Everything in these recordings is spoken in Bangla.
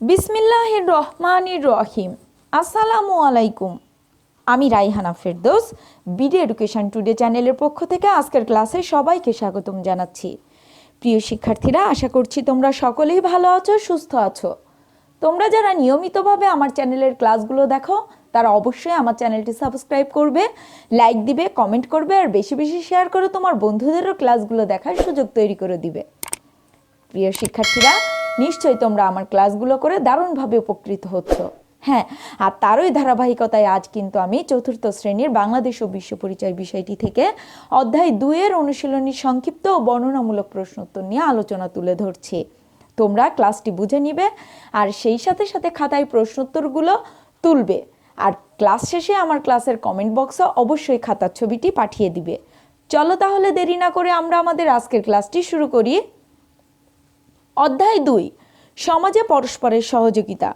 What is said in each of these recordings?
বিসমিল্লাহ রহমানির রহিম। আসসালামু আলাইকুম। আমি Raihana Ferdous BD education today চ্যানেলের পক্ষ থেকে আজকের ক্লাসে সবাইকে স্বাগতম জানাচ্ছি। প্রিয় শিক্ষার্থীরা, আশা করছি তোমরা সকলেই ভালো আছো, সুস্থ আছো। তোমরা যারা নিয়মিতভাবে আমার চ্যানেলের ক্লাসগুলো দেখো, তারা অবশ্যই আমার চ্যানেলটি সাবস্ক্রাইব করবে লাইক দিবে কমেন্ট করবে, আর বেশি বেশি শেয়ার করে তোমার বন্ধুদেরও ক্লাসগুলো দেখার সুযোগ তৈরি করে দিবে। প্রিয় শিক্ষার্থীরা নিশ্চয়ই তোমরা আমার ক্লাসগুলো করে দারুণভাবে উপকৃত হচ্ছ। হ্যাঁ আর তারই ধারাবাহিকতায় আজ কিন্তু আমি চতুর্থ শ্রেণির বাংলাদেশ ও বিশ্ব পরিচয় বিষয়টি থেকে অধ্যায় দুইয়ের অনুশীলনী সংক্ষিপ্ত ও বর্ণনামূলক প্রশ্নোত্তর নিয়ে আলোচনা তুলে ধরছি। তোমরা ক্লাসটি বুঝে নিবে আর সেই সাথে সাথে খাতায় প্রশ্নোত্তরগুলো তুলবে। আর ক্লাস শেষে আমার ক্লাসের কমেন্ট বক্সে অবশ্যই খাতার ছবিটি পাঠিয়ে দিবে। চলো তাহলে দেরি না করে আমরা আমাদের আজকের ক্লাসটি শুরু করি। অধ্যায় দুই, সমাজে পরস্পরের সহযোগিতা।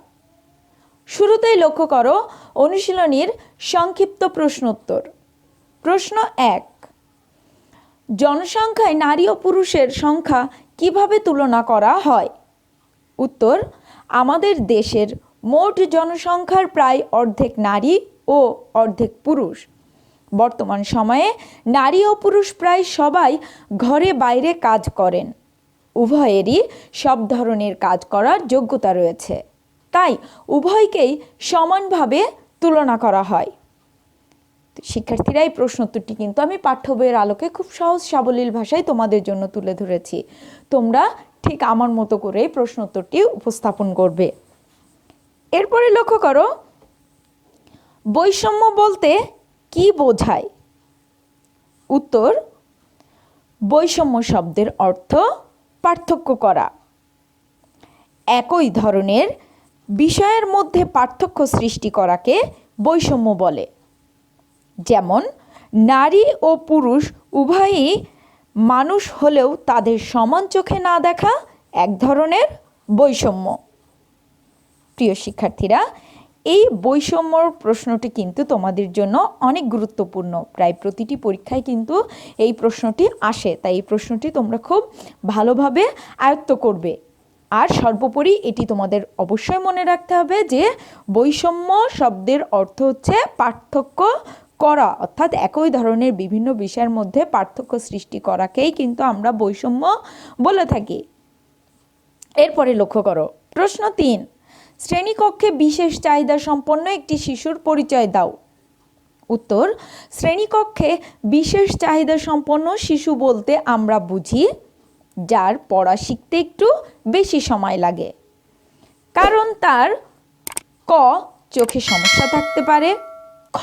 শুরুতেই লক্ষ্য করো অনুশীলনীর সংক্ষিপ্ত প্রশ্নোত্তর। প্রশ্ন এক, জনসংখ্যায় নারী ও পুরুষের সংখ্যা কীভাবে তুলনা করা হয়? উত্তর, আমাদের দেশের মোট জনসংখ্যার প্রায় অর্ধেক নারী ও অর্ধেক পুরুষ। বর্তমান সময়ে নারী ও পুরুষ প্রায় সবাই ঘরে বাইরে কাজ করেন। উভয়েরই সব ধরনের কাজ করার যোগ্যতা রয়েছে। তাই উভয়কেই সমানভাবে তুলনা করা হয়। শিক্ষার্থীরা এই প্রশ্নোত্তরটি কিন্তু আমি পাঠ্য বইয়ের আলোকে খুব সহজ সাবলীল ভাষায় তোমাদের জন্য তুলে ধরেছি। তোমরা ঠিক আমার মতো করে প্রশ্নোত্তরটি উপস্থাপন করবে। এরপরে লক্ষ্য করো, বৈষম্য বলতে কি বোঝায়? উত্তর, বৈষম্য শব্দের অর্থ পার্থক্য করা। একই ধরনের বিষয়ের মধ্যে পার্থক্য সৃষ্টি করাকে বৈষম্য বলে। যেমন, নারী ও পুরুষ উভয়ই মানুষ হলেও তাদের সমান চোখে না দেখা এক ধরনের বৈষম্য। প্রিয় শিক্ষার্থীরা এই বৈষম্যর প্রশ্নটি কিন্তু তোমাদের জন্য অনেক গুরুত্বপূর্ণ। প্রায় প্রতিটি পরীক্ষায় কিন্তু এই প্রশ্নটি আসে। তাই এই প্রশ্নটি তোমরা খুব ভালোভাবে আয়ত্ত করবে। আর সর্বোপরি এটি তোমাদের অবশ্যই মনে রাখতে হবে যে বৈষম্য শব্দের অর্থ হচ্ছে পার্থক্য করা। অর্থাৎ একই ধরনের বিভিন্ন বিষয়ের মধ্যে পার্থক্য সৃষ্টি করাকেই কিন্তু আমরা বৈষম্য বলে থাকি। এরপরে লক্ষ্য করো। প্রশ্ন তিন। শ্রেণীকক্ষে বিশেষ চাহিদা সম্পন্ন একটি শিশুর পরিচয় দাও। উত্তর, শ্রেণীকক্ষে বিশেষ চাহিদা সম্পন্ন শিশু বলতে আমরা বুঝি, যার পড়া শিখতে একটু বেশি সময় লাগে। কারণ তার ক চোখে সমস্যা থাকতে পারে, খ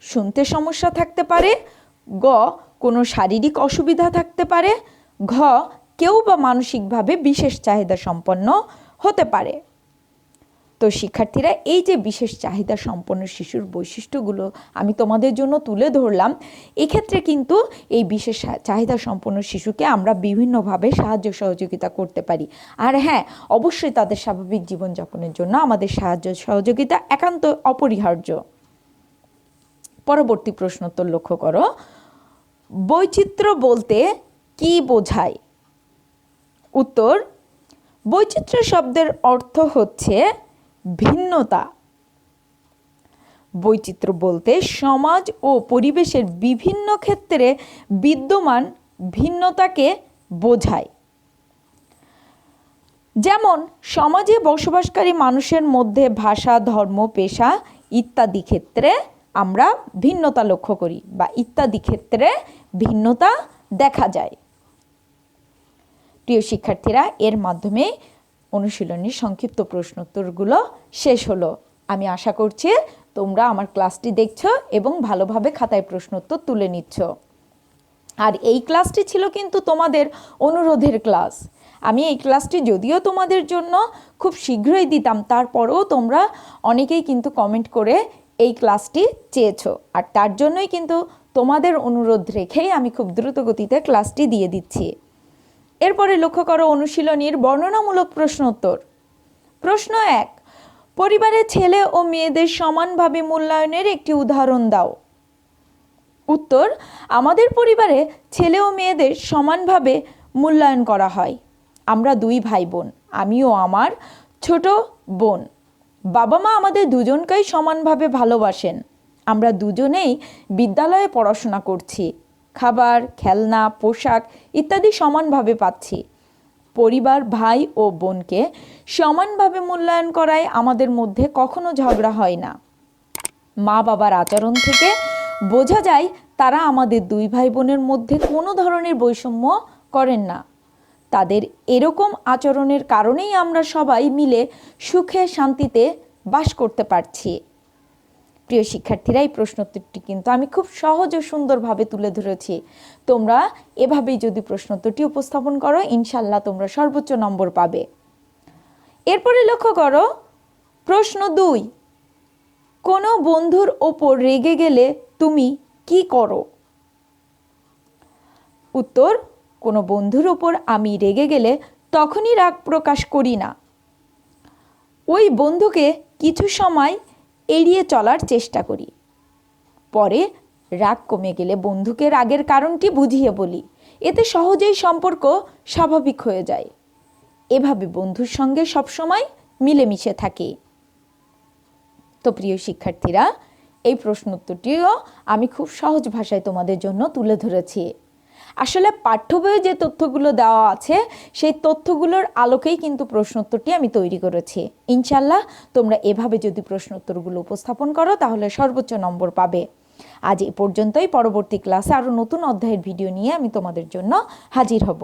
শুনতে সমস্যা থাকতে পারে, গ কোনো শারীরিক অসুবিধা থাকতে পারে, ঘ কেউ বা মানসিকভাবে বিশেষ চাহিদা সম্পন্ন হতে পারে। তো শিক্ষার্থীরা এই যে বিশেষ চাহিদা সম্পন্ন শিশুর বৈশিষ্ট্যগুলো আমি তোমাদের জন্য তুলে ধরলাম, এক্ষেত্রে কিন্তু এই বিশেষ চাহিদা সম্পন্ন শিশুকে আমরা বিভিন্নভাবে সাহায্য সহযোগিতা করতে পারি। আর হ্যাঁ অবশ্যই তাদের স্বাভাবিক জীবনযাপনের জন্য আমাদের সাহায্য সহযোগিতা একান্ত অপরিহার্য। পরবর্তী প্রশ্নোত্তর লক্ষ্য করো। বৈচিত্র্য বলতে কি বোঝায়? উত্তর, বৈচিত্র্য শব্দের অর্থ হচ্ছে ভিন্নতা। বৈচিত্র্য বলতে সমাজ ও পরিবেশের বিভিন্ন ক্ষেত্রে বিদ্যমান ভিন্নতাকে বোঝায়। যেমন, সমাজে বসবাসকারী মানুষের মধ্যে ভাষা, ধর্ম, পেশা ইত্যাদি ক্ষেত্রে আমরা ভিন্নতা লক্ষ্য করি বা ইত্যাদি ক্ষেত্রে ভিন্নতা দেখা যায়। প্রিয় শিক্ষার্থীরা, এর মাধ্যমে অনুশীলনীর সংক্ষিপ্ত প্রশ্নোত্তরগুলো শেষ হলো। আমি আশা করছি তোমরা আমার ক্লাসটি দেখছ এবং ভালোভাবে খাতায় প্রশ্নোত্তর তুলে নিচ্ছ। আর এই ক্লাসটি ছিল কিন্তু তোমাদের অনুরোধের ক্লাস। আমি এই ক্লাসটি যদিও তোমাদের জন্য খুব শীঘ্রই দিতাম, তারপরেও তোমরা অনেকেই কিন্তু কমেন্ট করে এই ক্লাসটি চেয়েছো। আর তার জন্যই কিন্তু তোমাদের অনুরোধ রেখেই আমি খুব দ্রুত গতিতে ক্লাসটি দিয়ে দিচ্ছি। এরপরে লক্ষ্য করো অনুশীলনীর বর্ণনামূলক প্রশ্ন উত্তর। প্রশ্ন এক পরিবারের ছেলে ও মেয়েদের সমানভাবে মূল্যায়নের একটি উদাহরণ দাও। উত্তর, আমাদের পরিবারে ছেলে ও মেয়েদের সমানভাবে মূল্যায়ন করা হয়। আমরা দুই ভাই বোন আমিও আমার ছোট বোন। বাবা মা আমাদের দুজনকেই সমানভাবে ভালোবাসেন। আমরা দুজনেই বিদ্যালয়ে পড়াশোনা করছি। খাবার, খেলনা, পোশাক ইত্যাদি সমানভাবে পাচ্ছি। পরিবার, ভাই ও বোনকে সমানভাবে মূল্যায়ন করায় আমাদের মধ্যে কখনো ঝগড়া হয় না। মা বাবার আচরণ থেকে বোঝা যায় তারা আমাদের দুই ভাই বোনের মধ্যে কোনো ধরনের বৈষম্য করেন না। তাদের এরকম আচরণের কারণেই আমরা সবাই মিলে সুখে শান্তিতে বাস করতে পারছি। প্রিয় শিক্ষার্থীরা এই প্রশ্নোত্তরটি কিন্তু আমি খুব সহজ ও সুন্দরভাবে তুলে ধরেছি। তোমরা এভাবেই যদি প্রশ্নোত্তরটি উপস্থাপন করো ইনশাল্লাহ তোমরা সর্বোচ্চ নম্বর পাবে। এরপরে লক্ষ্য করো, প্রশ্ন দুই, কোনো বন্ধুর ওপর রেগে গেলে তুমি কি করো? উত্তর, কোনো বন্ধুর ওপর আমি রেগে গেলে তখনই রাগ প্রকাশ করি না। ওই বন্ধুকে কিছু সময় এড়িয়ে চলার চেষ্টা করি। পরে রাগ কমে গেলে বন্ধুকে রাগের কারণটি বুঝিয়ে বলি। এতে সহজেই সম্পর্ক স্বাভাবিক হয়ে যায়। এভাবে বন্ধুর সঙ্গে সবসময় মিলেমিশে থাকি। তো প্রিয় শিক্ষার্থীরা, এই প্রশ্ন প্রশ্নোত্তরটিও আমি খুব সহজ ভাষায় তোমাদের জন্য তুলে ধরেছি। আসলে পাঠ্য বইয়ে যে তথ্যগুলো দেওয়া আছে, সেই তথ্যগুলোর আলোকেই কিন্তু প্রশ্ন উত্তরটি আমি তৈরি করেছি। ইনশাল্লাহ তোমরা এভাবে যদি প্রশ্ন উত্তরগুলো উপস্থাপন করো, তাহলে সর্বোচ্চ নম্বর পাবে। আজ এ পর্যন্তই। পরবর্তী ক্লাসে আরও নতুন অধ্যায়ের ভিডিও নিয়ে আমি তোমাদের জন্য হাজির হব।